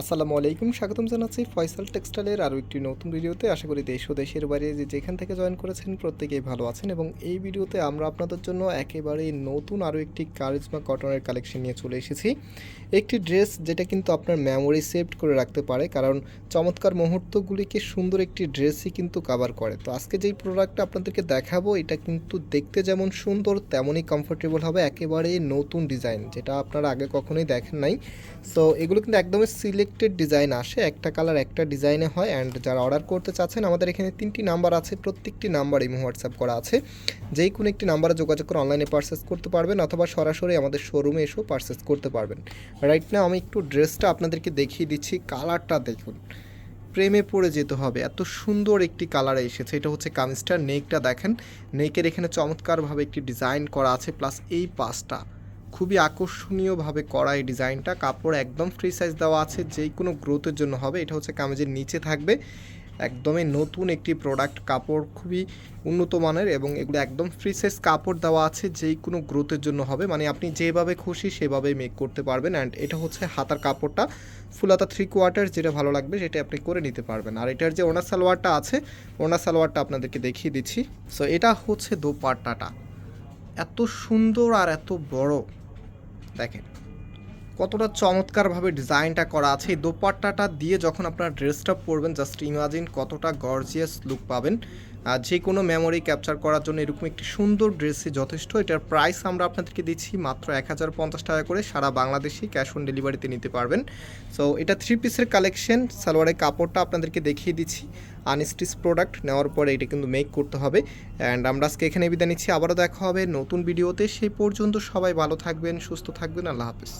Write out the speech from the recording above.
আসসালামু আলাইকুম, স্বাগতম জানাচ্ছি ফয়সাল টেক্সটাইলের আরও একটি নতুন ভিডিওতে। আশা করি দেশ ও দেশের বাইরে যে যেখান থেকে জয়েন করেছেন প্রত্যেকেই ভালো আছেন এবং এই ভিডিওতে আমরা আপনাদের জন্য একেবারে নতুন আরও একটি কারিজমা কটনের কালেকশন নিয়ে চলে এসেছি। একটি ড্রেস যেটা কিন্তু আপনার মেমোরি সেভড করে রাখতে পারে, কারণ চমৎকার মুহূর্তগুলিকে সুন্দর একটি ড্রেসই কিন্তু কাভার করে। তো আজকে যেই প্রোডাক্টটা আপনাদেরকে দেখাবো, এটা কিন্তু দেখতে যেমন সুন্দর, তেমনই কমফোর্টেবল হবে একেবারে নতুন ডিজাইন যেটা আপনারা আগে কখনোই দেখেন নাই। সো এগুলো কিন্তু একদমই সিলেক্টেড ডিজাইন আসে, একটা কালার একটা ডিজাইনে হয় অ্যান্ড যারা অর্ডার করতে চাচ্ছেন, আমাদের এখানে তিনটি নাম্বার আছে, প্রত্যেকটি নাম্বার এই হোয়াটসঅ্যাপ করা আছে। যেই কোনো একটি নাম্বারে যোগাযোগ করে অনলাইনে পারচেস করতে পারবেন, অথবা সরাসরি আমাদের শোরুমে এসেও পারচেস করতে পারবেন। রাইট না আমি একটু ড্রেসটা আপনাদেরকে দেখিয়ে দিচ্ছি কালারটা দেখুন। প্রেমে পড়ে যেতে হবে, এত সুন্দর একটি কালারে এসেছে, এটা হচ্ছে কামিজটার নেকটা দেখেন। নেকের এখানে চমৎকারভাবে একটি ডিজাইন করা আছে প্লাস এই পাশটা খুবই আকর্ষণীয়ভাবে করা এই ডিজাইনটা। কাপড় একদম ফ্রি সাইজ দেওয়া আছে যেই কোনো গ্রোথের জন্য হবে। এটা হচ্ছে কামিজের নিচে থাকবে। একদমই নতুন একটি প্রোডাক্ট কাপড় খুবই উন্নত মানের এবং এগুলো একদম ফ্রি সাইজ কাপড় দেওয়া আছে যেই কোনো গ্রোথের জন্য হবে। মানে আপনি যেভাবে খুশি সেভাবেই মেক করতে পারবেন অ্যান্ড এটা হচ্ছে হাতার কাপড়টা ফুলাতা থ্রি কোয়ার্টার যেটা ভালো লাগবে সেটা আপনি করে নিতে পারবেন। আর এটার যে ওনার সালোয়ারটা আছে, ওনার সালোয়ারটা আপনাদেরকে দেখিয়ে দিচ্ছি। সো এটা হচ্ছে দোপাট্টাটা। এত সুন্দর আর এত বড়। দেখেন কতটা চমৎকারভাবে ডিজাইনটা করা আছে, এই দোপাট্টাটা দিয়ে যখন আপনার ড্রেসটা পরবেন জাস্ট ইমাজিন কতটা গর্জিয়াস লুক পাবেন। যে কোনো মেমোরি ক্যাপচার করার জন্য এরকম একটি সুন্দর ড্রেসই যথেষ্ট। এটার প্রাইস আমরা আপনাদেরকে দিচ্ছি মাত্র এক হাজার পঞ্চাশ টাকা করে, সারা বাংলাদেশি ক্যাশ অন ডেলিভারিতে নিতে পারবেন। সো এটা থ্রি পিসের কালেকশন সালোয়ারের কাপড়টা আপনাদেরকে দেখিয়ে দিচ্ছি। আনস্টিচ প্রোডাক্ট নেওয়ার পরে এটা কিন্তু মেক করতে হবে। অ্যান্ড আমরা আজকে এখানে বিদায় নিচ্ছি। আবারও দেখা হবে নতুন ভিডিওতে সেই পর্যন্ত সবাই ভালো থাকবেন, সুস্থ থাকবেন। আল্লাহ হাফেজ।